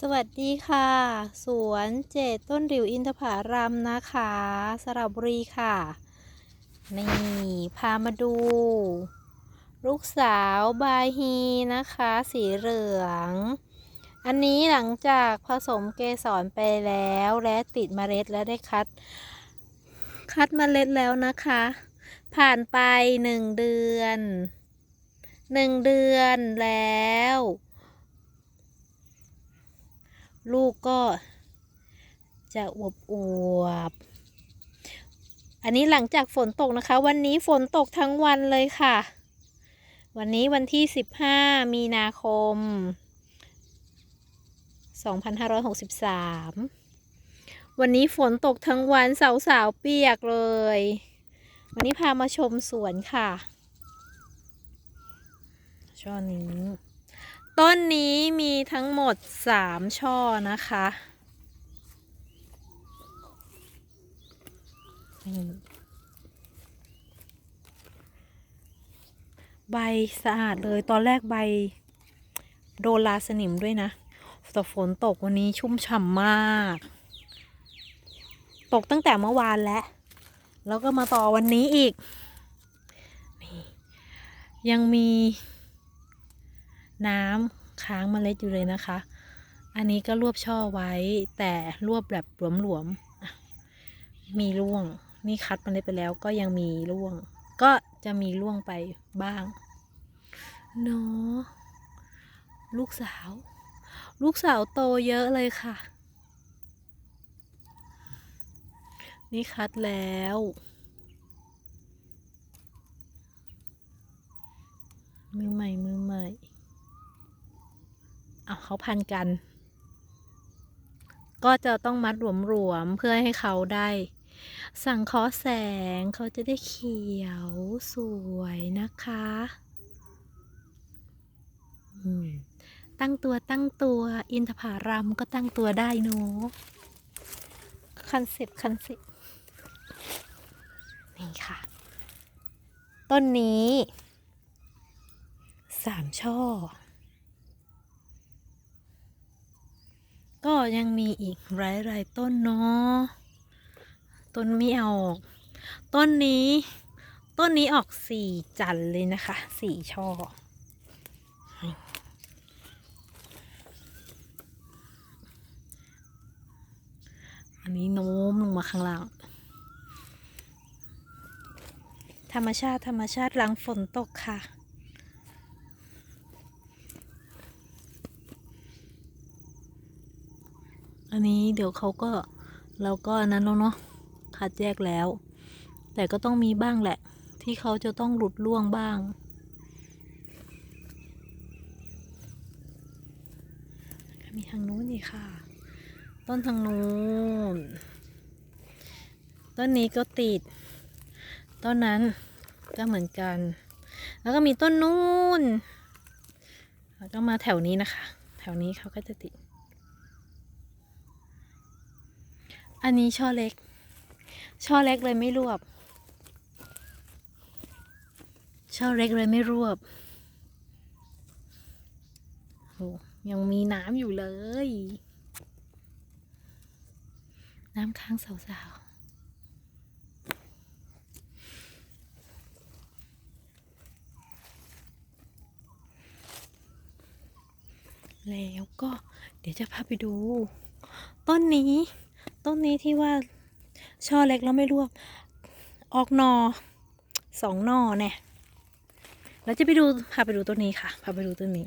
สวัสดีค่ะ สวนเจดต้นหลิวอินทผาลัมนะคะ สระบุรีค่ะ นี่ พามาดู ลูกสาวบายฮีนะคะ สีเหลือง อันนี้หลังจากผสมเกสรไปแล้วและติดเมล็ดและได้คัด คัดเมล็ดแล้วนะคะ ผ่านไปหนึ่งเดือนหนึ่งเดือนแล้ว ลูกก็จะอวบอวบอันนี้หลังจากฝนตกนะคะ วันนี้ฝนตกทั้งวันเลยค่ะ วันนี้วันที่ 15 มีนาคม 2563 วันนี้ฝนตกทั้งวันสาวๆเปียกเลย วันนี้พามาชมสวนค่ะช่อนี้ ต้นนี้มีทั้งหมดสามช่อนะคะ ใบสะอาดเลยตอนแรกใบ โดนลาสนิมด้วยนะแต่ฝนตกวันนี้ชุ่มฉ่ำมาก ตกตั้งแต่เมื่อวานแล้ว แล้วก็มาต่อวันนี้อีกนี่ยังมี น้ำค้างเมล็ดอยู่เลยนะคะ อันนี้ก็รวบช่อไว้แต่รวบแบบหลวมๆ มีร่วง นี่คัดเมล็ดไปแล้วก็ยังมีร่วง ก็จะมีร่วงไปบ้างเนาะลูกสาว ลูกสาวโตเยอะเลยค่ะ นี่คัดแล้วมือใหม่มือใหม่ เอาเขาพันกัน ก็จะต้องมัดหลวมๆเพื่อให้เขาได้ สั่งคอแสงเขาจะได้เขียวสวยนะคะตั้งตัวตั้งตัวอินทผาลัมก็ตั้งตัวได้เนอะคันเซ็ปคันเซ็ปนี่ค่ะ ต้นนี้สามช่อ ก็ยังมีอีกหลายๆต้นเนาะต้นไม่อออกต้นนี้ ต้นนี้ออกสี่จันทร์เลยนะคะสี่ช่ออันนี้โน้มลงมาข้างล่าง ธรรมชาติธรรมชาติหลังฝนตกค่ะ อันนี้เดี๋ยวเขาก็เราก็นั้นแล้วเนาะคัดแยกแล้ว แต่ก็ต้องมีบ้างแหละ ที่เขาจะต้องหลุดล่วงบ้าง มีทางนู้นอีกค่ะ ต้นทางนู้นต้นนี้ก็ติด ต้นนั้นก็เหมือนกัน แล้วก็มีต้นนู้นแล้วก็มาแถวนี้นะคะ แถวนี้เขาก็จะติด อันนี้ช่อเล็ก ช่อเล็กเลยไม่รวบ ช่อเล็กเลยไม่รวบโอ้ยังมีน้ำอยู่เลย น้ำค้างสาวๆแล้วก็เดี๋ยวจะพาไปดู ต้นนี้ ต้นนี้ที่ว่าช่อเล็กแล้วไม่รวบออกนอสองนอเนี่ยแล้วจะไปดูพาไปดูต้นนี้ค่ะพาไปดูต้นนี้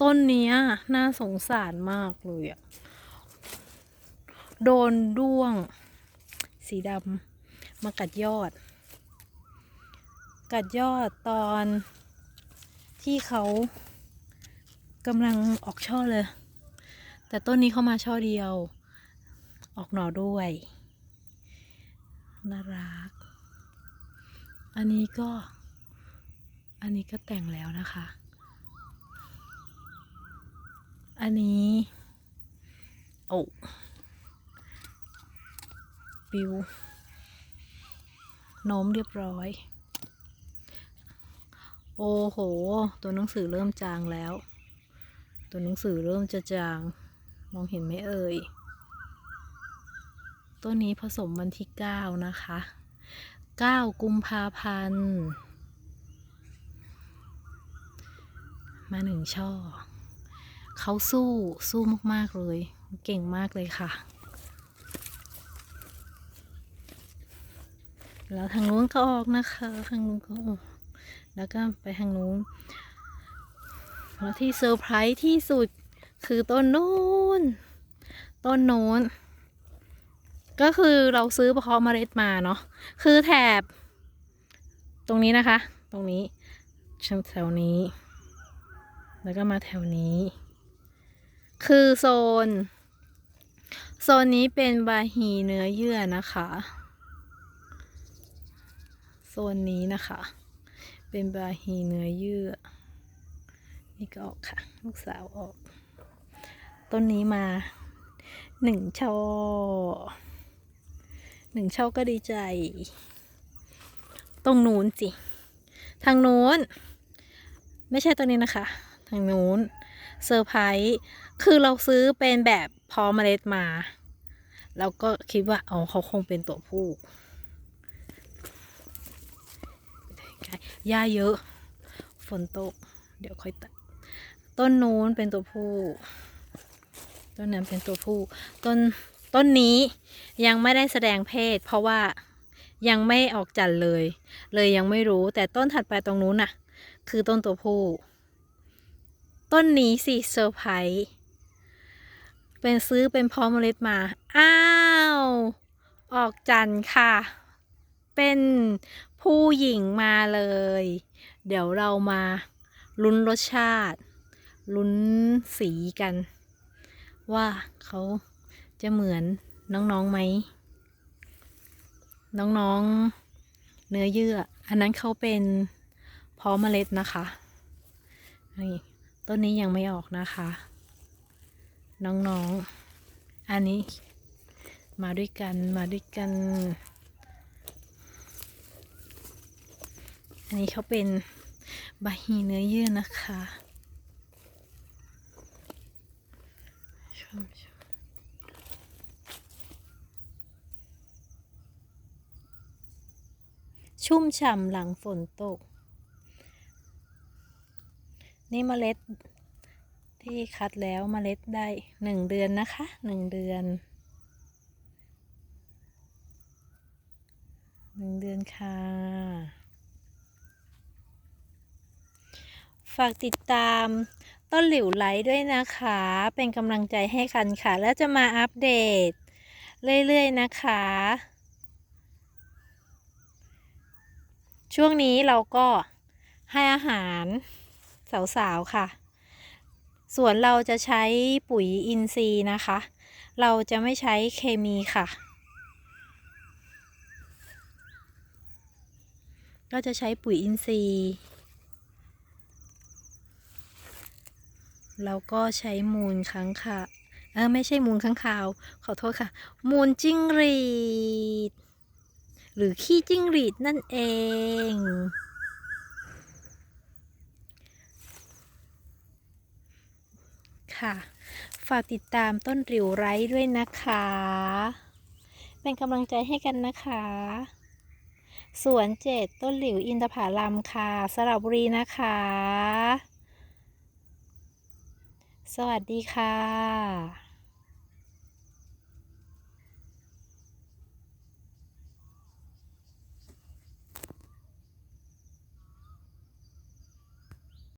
ต้นนี้น่าสงสารมากเลยอะโดนด้วง สีดำมากัดยอด กัดยอดตอนที่เขากำลังออกช่อเลย แต่ต้นนี้เข้ามาช่อเดียว ออกหน่อด้วย น่ารัก อันนี้ก็ อันนี้ก็แต่งแล้วนะคะ อันนี้โอ้ปิวโน้มเรียบร้อย โอ้โห ตัวหนังสือเริ่มจางแล้ว ตัวหนังสือเริ่มจะจาง มองเห็นไหมเอ่ยต้นนี้ผสมวันที่ 9 นะคะ 9 กุมภาพันธ์ มาหนึ่งช่อ เขาสู้สู้มาก ๆ เลย เก่งมากเลยค่ะ แล้วทางนู้นก็ออกนะคะ ทางนู้นก็ออก แล้วก็ไปทางนู้น แล้วที่เซอร์ไพรส์ที่สุดคือต้นนู้น ต้นโน้น ก็คือเราซื้อเพาะเมล็ดมาเนาะคือแถบ ตรงนี้นะคะ ตรงนี้ชั้นแถวนี้ แล้วก็มาแถวนี้ คือโซน โซนนี้เป็นบาฮีเนื้อเยื่อนะคะ โซนนี้นะคะ เป็นบาฮีเนื้อเยื่อ นี่ก็ออกค่ะ ลูกสาวออก ต้นนี้มาหนึ่งช่อหนึ่งช่อก็ดีใจ ตรงนู้นสิ ทางนู้น ไม่ใช่ตัวนี้นะคะ ทางนู้นเซอร์ไพรส์คือเราซื้อเป็นแบบพอมเมล็ดมาแล้วก็คิดว่าอ๋อเขาคงเป็นตัวผู้หญ้าเยอะ ฝนตก เดี๋ยวค่อยตัด ต้นนู้นเป็นตัวผู้ ต้นนั้นเป็นตัวผู้ ต้นต้นนี้ยังไม่ได้แสดงเพศ เพราะว่ายังไม่ออกจันทร์เลย เลยยังไม่รู้แต่ต้นถัดไปตรงนู้นน่ะ คือต้นตัวผู้ ต้นนี้สิเซอร์ไพรส์เป็นซื้อเป็นพร้อมเมล็ดมา อ้าว ออกจันทร์ค่ะ เป็นผู้หญิงมาเลย เดี๋ยวเรามาลุ้นรสชาติ ลุ้นสีกัน ว่าเขาจะเหมือนน้องๆไหม น้องๆเนื้อเยื่อ อันนั้นเขาเป็นเพาะเมล็ดนะคะนี่ต้นนี้ยังไม่ออกนะคะ น้องๆ อันนี้มาด้วยกันมาด้วยกัน อันนี้เขาเป็นบาฮีเนื้อเยื่อนะคะ ชมชมชุ่มฉ่ำหลังฝนตก นี่เมล็ดที่คัดแล้วเมล็ดได้หนึ่งเดือนนะคะหนึ่งเดือนหนึ่งเดือนค่ะ ฝากติดตาม ต้นหลิวไลท์ด้วยนะคะ เป็นกำลังใจให้กันค่ะ แล้วจะมาอัปเดต เรื่อยๆนะคะ ช่วงนี้เราก็ให้อาหารสาวๆค่ะ ส่วนเราจะใช้ปุ๋ยอินทรีย์นะคะ เราจะไม่ใช้เคมีค่ะ ก็จะใช้ปุ๋ยอินทรีย์ แล้วก็ใช้มูลค้างคาเออไม่ใช่มูลค้างคาว ขอโทษค่ะ มูลจิ้งหรีด หรือขี้จิ้งหรีดนั่นเอง ค่ะ ฝากติดตามต้นริวไร้ด้วยนะคะ เป็นกำลังใจให้กันนะคะ สวนเจ็ดต้นหลิวอินทผลัมค่ะ สระบุรีนะคะ สวัสดีค่ะ